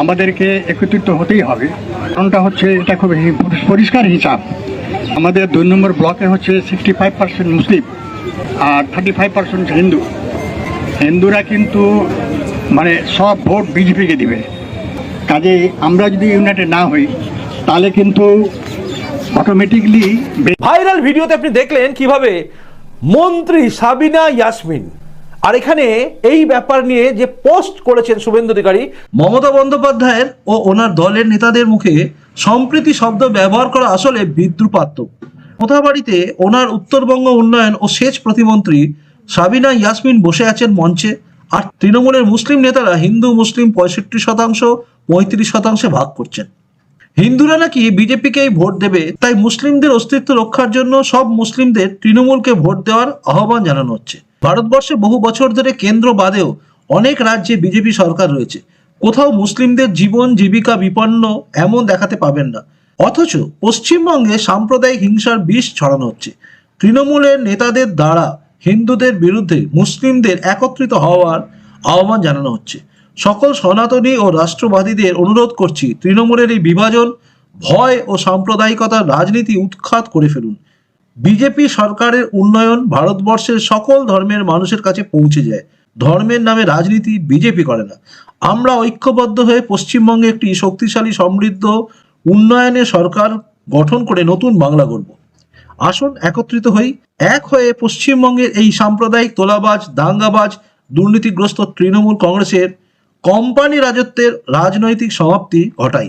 আমাদেরকে একত্রিত হতেই হবে। কারণটা হচ্ছে এটা খুব পরিষ্কার হিসাব। আমাদের দুই নম্বর ব্লকে হচ্ছে সিক্সটি ফাইভ পার্সেন্ট মুসলিম আর থার্টি ফাইভ পার্সেন্ট হিন্দু। হিন্দুরা কিন্তু মানে সব ভোট বিজেপিকে দিবে। কাজে আমরা যদি ইউনাইটেড না হই, তাহলে কিন্তু অটোমেটিকলি ভাইরাল ভিডিওতে আপনি দেখলেন কীভাবে মন্ত্রী সাবিনা ইয়াসমিন আর এখানে এই ব্যাপার নিয়ে যে পোস্ট করেছেন শুভেন্দু অধিকারী, মমতা বন্দ্যোপাধ্যায়ের ও ওনার দলের নেতাদের মুখে সম্প্রীতি শব্দ ব্যবহার করা আসলে বিদ্রুপাত্মক। কোথাবাড়িতে ওনার উত্তরবঙ্গ উন্নয়ন ও সেচ প্রতিমন্ত্রী সাবিনা ইয়াসমিন বসে আছেন মঞ্চে, আর তৃণমূলের মুসলিম নেতারা হিন্দু, মুসলিম পঁয়ষট্টি শতাংশ, পঁয়ত্রিশ শতাংশে ভাগ করছেন। হিন্দুরা নাকি বিজেপিকেই ভোট দেবে, তাই মুসলিমদের অস্তিত্ব রক্ষার জন্য সব মুসলিমদের তৃণমূলকে ভোট দেওয়ার আহ্বান জানানো হচ্ছে। ভারতবর্ষে বহু বছর ধরে কেন্দ্র বাদেও অনেক রাজ্যে বিজেপি সরকার রয়েছে। কোথাও মুসলিমদের জীবন জীবিকা বিপন্ন এমন দেখাতে পাবেন না। অথচ পশ্চিমবঙ্গে সাম্প্রদায়িক হিংসার বিষ ছড়ানো হচ্ছে। তৃণমূলের নেতাদের দ্বারা হিন্দুদের বিরুদ্ধে মুসলিমদের একত্রিত হওয়ার আহ্বান জানানো হচ্ছে। সকল সনাতনী ও রাষ্ট্রবাদীদের অনুরোধ করছি তৃণমূলের এই বিভাজন, ভয় ও সাম্প্রদায়িকতার রাজনীতি উৎখাত করে ফেলুন। বিজেপি সরকারের উন্নয়ন ভারতবর্ষের সকল ধর্মের মানুষের কাছে পৌঁছে যায়। ধর্মের নামে রাজনীতি বিজেপি করে না। আমরা ঐক্যবদ্ধ হয়ে পশ্চিমবঙ্গে একটি শক্তিশালী, সমৃদ্ধ, উন্নয়নের সরকার গঠন করে নতুন বাংলা গড়ব। আসুন একত্রিত হই, এক হয়ে পশ্চিমবঙ্গের এই সাম্প্রদায়িক তোলাবাজ, দাঙ্গাবাজ, দুর্নীতিগ্রস্ত তৃণমূল কংগ্রেসের কোম্পানি রাজত্বের রাজনৈতিক সমাপ্তি ঘটাই।